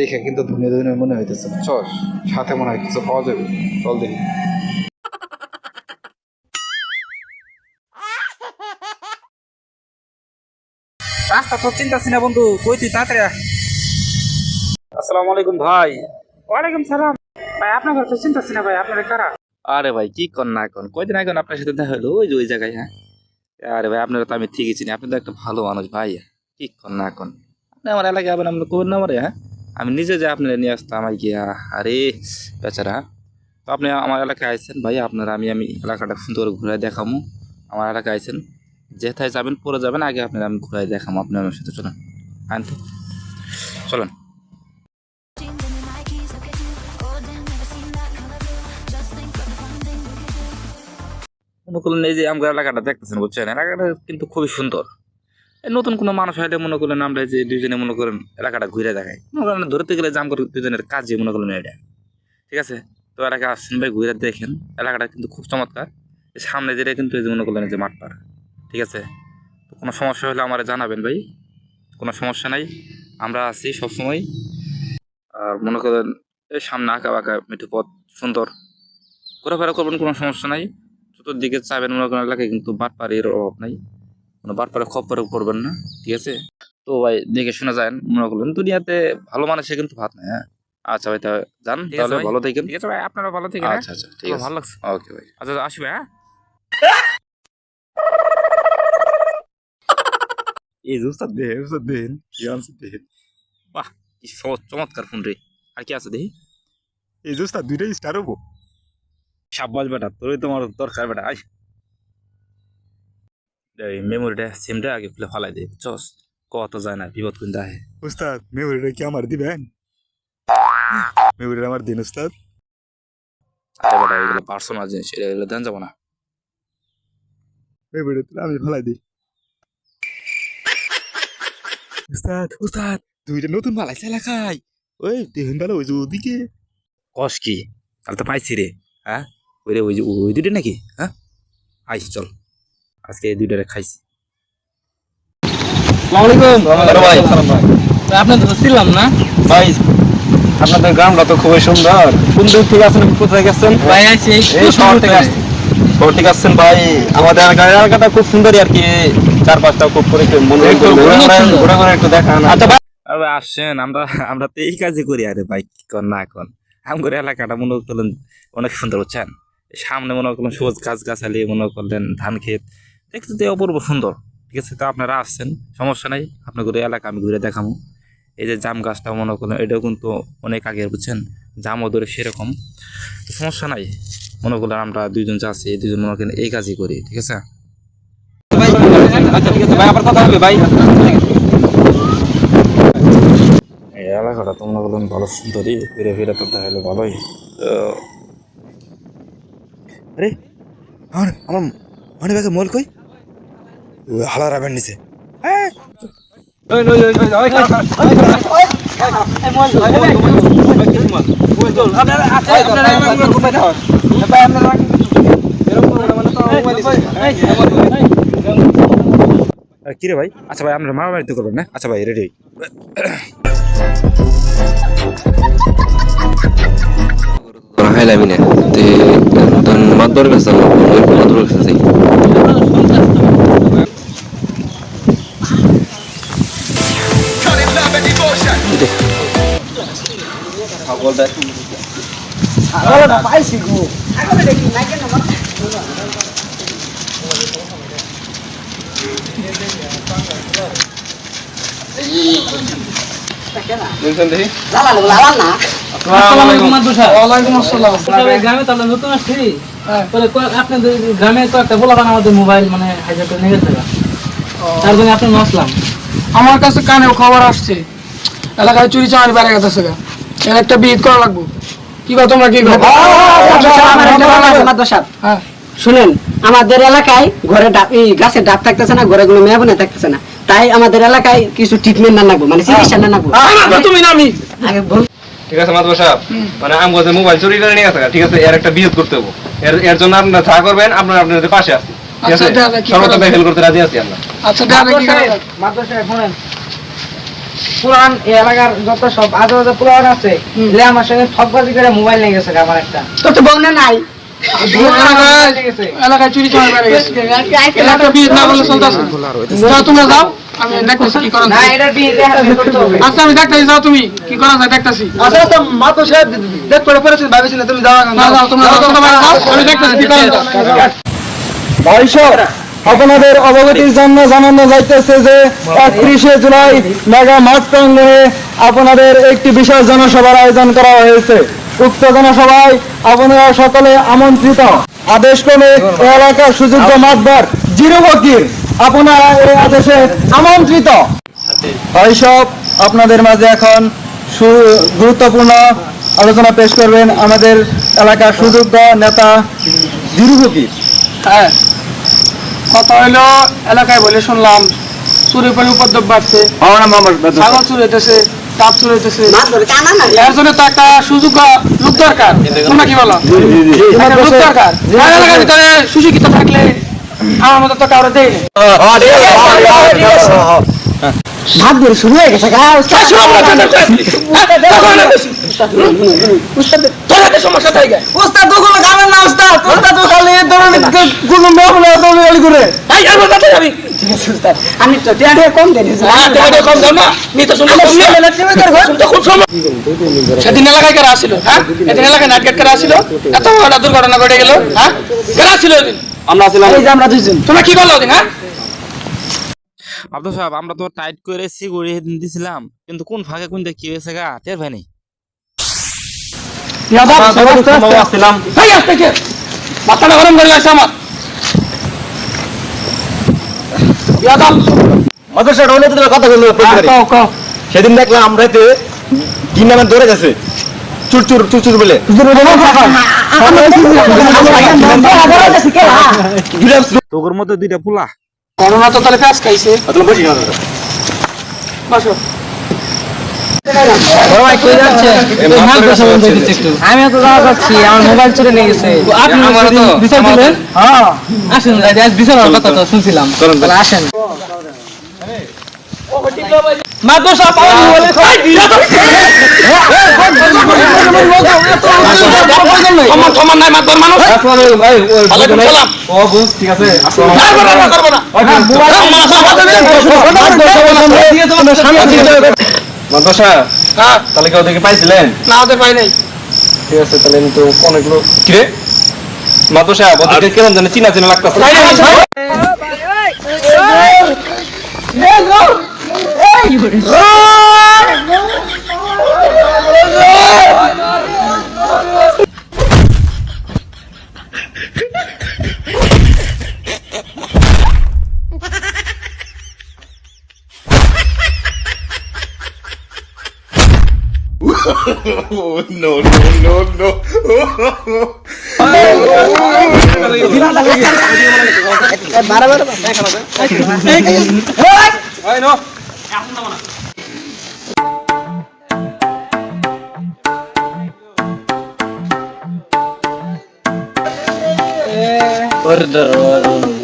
দেখে কিন্তু ধুনে ধুনে মনে হইতেছে চল সাথে মনে হয় কিছু পাওয়া যাবে। চল দেখি। রাস্তা তো চিন্তাছি না বন্ধু কই তুই তাড়াতাড়ি আসসালামু আলাইকুম ভাই। ওয়ালাইকুম সালাম। ভাই আপনার তো চিন্তাছি না ভাই আপনার কারা? আরে ভাই কি কর না কর। কয়দিন আগে আপনার সাথে দেখা হলো? ওই যে ওই জায়গায় হ্যাঁ? আরে ভাই আপনারা তো আমি ঠিকই চিনি। আপনি তো একটা ভালো মানুষ ভাই। কি কর না আপনি আমার এলাকায় আবার আপনি কোন নাম্বারে হ্যাঁ? আমি নিজে যে আপনারা নিয়ে আসতাম আর গিয়া, আরে বেচারা। তো আপনি আমার এলাকায় আইছেন ভাই, আপনারা আমি আমি এলাকাটা সুন্দর ঘুরে দেখামু। আমার এলাকায় আইছেন। যেথায় যাবেন, পরে যাবেন, আগে আপনারা আমি ঘুরাই দেখামু, আপনি আমার সাথে চলেন। আনতে চলেন। করলেন এই যে আমার এলাকাটা দেখতেছেন, বুঝছেন? এলাকাটা কিন্তু খুবই সুন্দর। নতুন কোনো মানুষ হইলে মনে করলেন আমরা যে দুজনে মনে করেন এলাকাটা ঘুরে দেখাই। মনে করেন ধরতে গেলে জাম করে দুজনের কাজে মনে করলেন এটা। ঠিক আছে? তো এলাকা আসছেন ভাই, ঘুরে দেখেন। এলাকাটা কিন্তু খুব চমৎকার। সামনে যেটা কিন্তু এই যে মনে করলেন যে মাঠপাড়া ঠিক আছে? তো কোনো সমস্যা হলে আমার জানাবেন ভাই। কোনো সমস্যা নাই। আমরা আছি সবসময়। আর মনে করেন এই সামনে আঁকা বাঁকা মিঠু পথ সুন্দর। ঘোরাফেরা করবেন, কোনো সমস্যা নাই। চতুর্দিকে চাবেন মনে করেন এলাকায় কিন্তু বাটপাড়ির অভাব নাই। কোনো বাটপাড়ে খপ্পরে করবেন না ঠিক আছে? তো ভাই দেখে শোনা যায় মনে করলেন দুনিয়াতে ভালো মানুষের কিন্তু ভাত নাই হ্যাঁ? আচ্ছা ভাই তা যান ঠিক আছে তাহলে ভালো থাকেন। ঠিক আছে ভাই আপনারা ভালো থাকেন আচ্ছা আচ্ছা ঠিক আছে। ভালো লাগছে। ওকে ভাই। আচ্ছা আসবে হ্যাঁ? এই উস্তাদ দেহ উস্তাদ দেহেন ইয়ানসে দেহেন বাহ কি সহজ চমৎকার ফোন রে। আর কি আছে দেখি এই উস্তাদ দুইটাই স্টার হব। সাব্বাস বেটা তোরই তোমার দরকার বেটা আই এই মেমোরিটা সিমটা আগে খুলে ফালাই দে। চস কত যায় না বিপদ কিন্তু আহে। উস্তাদ মেমোরিটা কি আমার দিবেন? মেমোরিটা আমার দিন উস্তাদ আরে বেটা এগুলো পার্সোনাল জিনিস এটা এগুলো দেন যাব না। মেমোরিটা আমি ফেলাই দিই। উস্তাদ উস্তাদ দুইটা নতুন মালাইছে এলাকায় ওই দেখুন ভালো ওই যে ওদিকে। কস কি তাহলে তো পাইছি রে হ্যাঁ? ওই রে ওই যে ওই দুটো নাকি হ্যাঁ? আই চল। আজকে এই দুইটারে খাইছি। আপনাদের তো না। ভাই আপনাদের গ্রামটা তো খুবই সুন্দর। কোন দিক থেকে আছেন কোথায় গেছেন ভাই আছি এই শহর থেকে আসছেন। শহর থেকে আসছেন ভাই আমাদের এলাকাটা খুব সুন্দরই আর কি। চারপাশটা খুব করে একটু একটু ঘুরে অনেক ঘুরে সুন্দর। ঘুরে ঘুরে একটু দেখান আচ্ছা ভাই। আসছেন আমরা আমরা তো এই কাজই করি আরে ভাই কি কর না কর আমগর এলাকাটা মনে করলেন অনেক সুন্দর বুঝছেন? সামনে মনে করলেন সবুজ গাছ গাছালি মনে করলেন ধান ক্ষেত। দেখতে তো অপূর্ব সুন্দর। ঠিক আছে তো আপনারা আসছেন সমস্যা নাই আপনাদের এলাকা আমি ঘুরে দেখাবো এই যে জাম গাছটা মনে করলেন এটাও কিন্তু অনেক আগের বুঝছেন? জামও ধরে সেরকম। সমস্যা নাই মনে করলেন আমরা দুইজন যাচ্ছি এই দুজন মনে করেন এই কাজই করি ঠিক আছে? আচ্ছা এই এলাকাটা তো মনে করলেন ভালো সুন্দরই ফিরে ফিরে তো তাহলে ভালোই। আরে আমার আমার মানে ব্যাগে মোল কই? হালা রাবেন নিচে। আরে কি রে ভাই? আচ্ছা ভাই আপনারা মারামারি তো করবেন না? আচ্ছা ভাই রেডি হাইলামি না তে তখন কাছে মাদর কাছে আপনাদের গ্রামে তো একটা আমাদের মোবাইল মানে হাজার করে নিয়ে গেছে তার জন্য আপনি আমার কাছে কানেও খবর আসছে। এলাকায় চুরি চামারি বেড়ে গেছে একটা করা লাগবো। কি কথা তোমরা কি শুনেন আমাদের এলাকায় ঘরে গাছের ডাব থাকতেছে না ঘরে মেয়ে থাকতেছে না। তাই আমাদের এলাকায় কিছু ট্রিটমেন্ট না লাগবো মানে চিকিৎসা না লাগবো তুমি না আমি। আগে বল। ঠিক আছে সাহেব মানে আম মোবাইল চুরি করে নিয়ে গেছে ঠিক আছে এর একটা বিয়ে করতে হবে। এর এর জন্য আপনারা করবেন আপনারা আপনাদের পাশে আছি ঠিক আছে? আচ্ছা? হেল্প করতে রাজি আছি আমরা। আচ্ছা? মাদ্রাসায় শোনেন। পুরান এলাকার যত সব আজে বাজে পুরান আছে এলে আমার সঙ্গে ঠকবাজি করে মোবাইল নিয়ে গেছে আমার একটা। তোর তো বউনা নাই। এলাকায় চুরি তোমরা যাও। আমি দেখতেছি কি করা আচ্ছা আমি দেখতেছি যাও তুমি। কি করা যায় দেখতেছি। আচ্ছা তো মা তো সে দেখ করে পড়েছে তুমি যাও না যাও তোমরা যাও তোমরা বাইরে যাও। আমি দেখতেছি কি করা যায়। আপনাদের অবগতির জন্য জানানো যাইতেছে যে একত্রিশে জুলাই মেগা মাঠ প্রাঙ্গণে আপনাদের একটি বিশেষ জনসভার আয়োজন করা হয়েছে। উক্ত জনসভায় আপনারা সকলে আমন্ত্রিত। আদেশ ক্রমে এলাকার সুযোগ্য মাতবার জিরো ফকির আপনারা এই আদেশে আমন্ত্রিত। এইসব আপনাদের মাঝে এখন গুরুত্বপূর্ণ আলোচনা পেশ করবেন আমাদের এলাকার সুযোগ্য নেতা জিরু ফকির হ্যাঁ কথা হইল এলাকায় বলে শুনলাম চুরি পরে উপদ্রব বাড়ছে ছাগল চুরি হইতেছে তাপ চুরি হইতেছে এর জন্য তো একটা সুযোগ লোক দরকার তোমরা কি বলো লোক দরকার এলাকার ভিতরে সুশিক্ষিত থাকলে আমার মতো তো কারও দেয় ভাত বের শুরু হয়ে গেছে তো কোনো না তো খালি ধরনের কোনো করে। আমি তো কম সেদিন এলাকায় কারা আসছিল হ্যাঁ? এদিন এলাকায় কারা এত বড় দুর্ঘটনা ঘটে গেল হ্যাঁ? কারা ছিল আমরা ছিলাম এই যে আমরা দুইজন। তোমরা কি করল ওদিন হ্যাঁ? আব্দুল সাহেব আমরা তো টাইট করে সিগুড়ি দিছিলাম কিন্তু কোন ফাঁকে কোন কি হয়েছে গা টের ভাই নেই কে মাথাটা গরম করে আমার তো কথা বলল সেদিন দেখলাম আমরা এতে তিন নামে দৌড়ে গেছে চুর চুর চুর চুর বলে তোর মধ্যে দুইটা পোলা করোনা তো তাহলে ফ্যাস খাইছে বসো আমি তো যাওয়া যাচ্ছি আমার মোবাইল চুরি নিয়ে গেছে। আপনি আমারও তো, বিচার আমারও আসেন বিচার কথা তো শুনছিলাম। তাহলে আসেন। মাদ্রাসা পাওয়া মোবাইলে সমান নাই মানুষ ঠিক আছে মাদ্রাসা হ্যাঁ তাহলে কি ওদেরকে পাইছিলেন না ওদের পাই নাই ঠিক আছে তাহলে কিরে মাদ্রাসা কেমন জানে চিনা চিনা লাগতেছে পাই নাই তাহলে তোমরা দুটো সেদিন আসলে এই দেবো না। তোমার আগে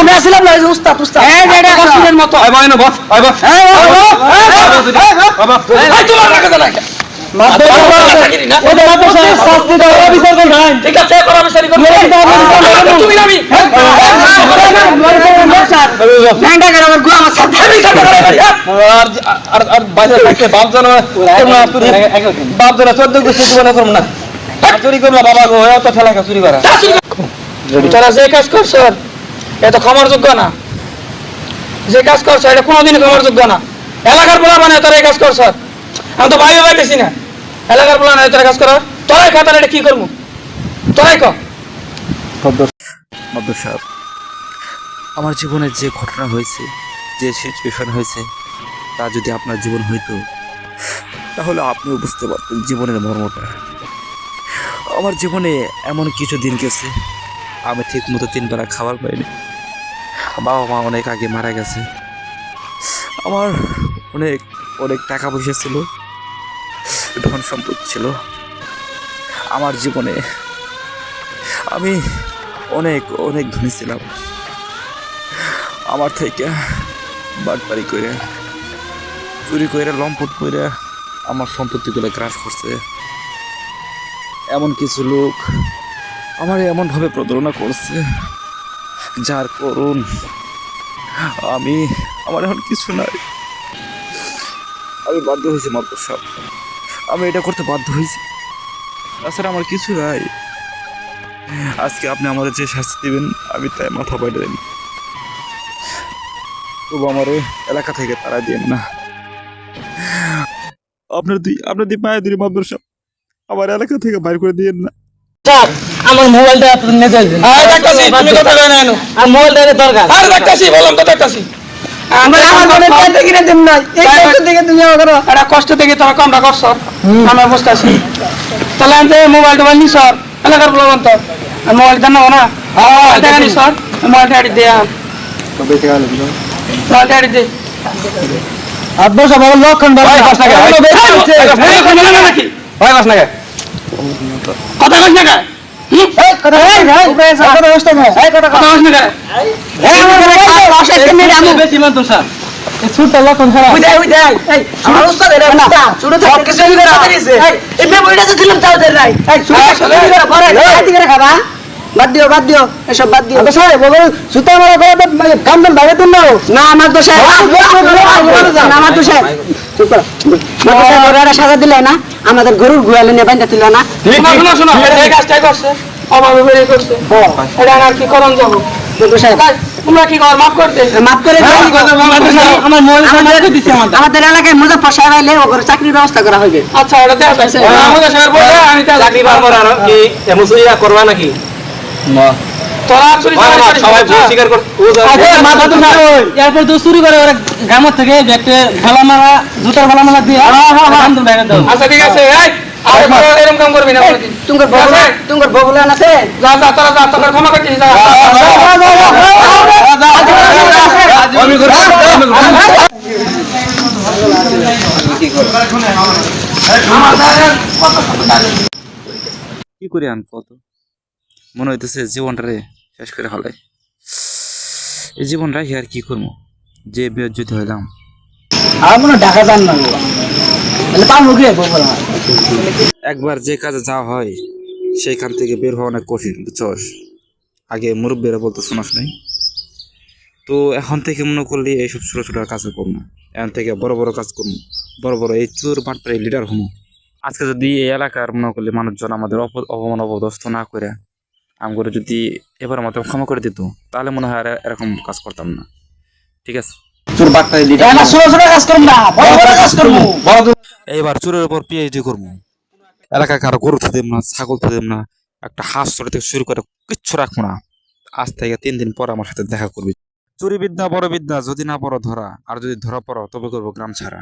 আমরা ছিলাম না উস্তাদ উস্তাদ মতো বস বস তোমার রাখা ঠিক আছে পরামর্শারি করব তুমি আমি ল্যাংটা করে আমার গুয়া আমার সাথে আর আর আর বাইরে থাকতে বাপ জানো চোদ্দ গোষ্ঠী জীবনে করব না চুরি করলা বাবা গো এত ঠেলা চুরি করা তোরা যে কাজ করছ এটা ক্ষমার যোগ্য না যে কাজ করছ এটা ক্ষমার যোগ্য না এলাকার পোলা মানে তোরা এই কাজ করছ আমি তো ভাইও পাইতেছি না এলাকার মানে তোরা কাজ কর। তোরাই কথা এটা কি করব তোরাই কর সাহেব, আমার জীবনে যে ঘটনা হয়েছে, যে সিচুয়েশন হয়েছে, তা যদি আপনার জীবন হইতো, তাহলে আপনিও বুঝতে পারতেন জীবনের মর্মটা। আমার জীবনে এমন কিছু দিন গেছে, আমি ঠিক মতো তিন বেলা খাবার পাইনি। বাবা মা অনেক আগে মারা গেছে। আমার অনেক অনেক টাকা পয়সা ছিল। ধন সম্পদ ছিল। আমার জীবনে আমি অনেক অনেক ধনী ছিলাম। আমার থেকে বাটপারি করে চুরি করে লম্পট করে আমার সম্পত্তিগুলো গ্রাস করছে। এমন কিছু লোক আমার এমনভাবে প্রতারণা করছে, যার করুন আমি, আমার এখন কিছু নাই। আমি বাধ্য হয়েছি মাত্র সব আমি এটা করতে বাধ্য হয়েছি। তাছাড়া আমার কিছু নাই। আজকে আপনি আমাদের যে শাস্তি দিবেন আমি তাই মাথা বাইরে দেন তবু আমার এলাকা থেকে তারা দিন না। আপনার দুই আপনার দুই পায়ে দিলি মাদ্র সাহেব আমার এলাকা থেকে বাইর করে দিয়েন না। আমার মোবাইলটা আপনি নিয়ে যাবেন। আর দেখতাছি তুমি কথা বলে না আর মোবাইলটা দরকার। আর দেখতাছি বললাম তো দেখতাছি আমার আমার মনে হয় কষ্ট থেকে তুমি আমার এটা কষ্ট থেকে তোরা কমটা করছ আমি বুঝতেছি তাহলে আমি মোবাইল টোবাইল নিস এলাকার বলবেন তো আর মোবাইল দেন না হ্যাঁ টাকা নিস মোবাইল টাকা দে মোবাইল টাকা দে আপনার সব লক্ষণ কথা কস না কে কথা না কথা কস না খাবা বাদ দিও বাদ দিও এসব বাদ দিও সুতা মারা করে কাম বাইরে না আমার তো সাহেব না আমার তো সাহেব সাজা দিলে না আমাদের গরুর গুয়ালে নিয়ে বাইন্দা দিল না? শোনো এই কাজটাই করছে অভাবে করছে। এটা আর কি করণ যাব? আমাদের এলাকায় মুজাফর সাহেব আইলে ওর চাকরির ব্যবস্থা করা হবে আচ্ছা ওটা চাকরি সুইয়া করবা নাকি? তোরা চুরি সবাই স্বীকার এরপর তো চুরি করে ওরা গ্রামের থেকে ব্যাগটে ভালা মারা জুতার ভালা মারা দিয়ে বান্ধব ব্যাগে দাও আচ্ছা ঠিক আছে এই আর তোরা এরকম করবি না তোমার বগুলা তোমার বগুলা আছে যা যা তোরা যা তোদের ক্ষমা করছিস যা কি করি আন কত মনে হইতেছে জীবনটারে শেষ করে হলাই এই জীবন রাখি আর কি করব? যে বিয়োজিত হইলাম। আর মনে ঢাকা যান না তাহলে পাবো কি বলব একবার যে কাজে যাওয়া হয় সেইখান থেকে বের হওয়া অনেক কঠিন বুঝছস? আগে মুরব্বীরা বলতো শোনাস নাই। তো এখন থেকে মনে করলি এইসব ছোটো ছোটো কাজ করব না। এখন থেকে বড় বড় কাজ করব। বড় বড় এই চোর বাটপার এই লিডার হব। আজকে যদি এই এলাকার মনে করলে মানুষজন আমাদের অপ- অপমান অপদস্থ না করে আমগুলো যদি এবার মতো ক্ষমা করে দিত তাহলে মনে হয় আর এরকম কাজ করতাম না। ঠিক আছে? এইবার চোরের উপর পিএইচডি করব। এলাকায় কারও গরু থুদেম না ছাগল থুদেম না একটা হাঁস চড়ে থেকে শুরু করে কিচ্ছু রাখব না। আজ থেকে তিন দিন পর আমার সাথে দেখা করবি। চুরি বিদ্যা বড় বিদ্যা যদি না পড়ো ধরা আর যদি ধরা পড়ো তবে করব গ্রাম ছাড়া।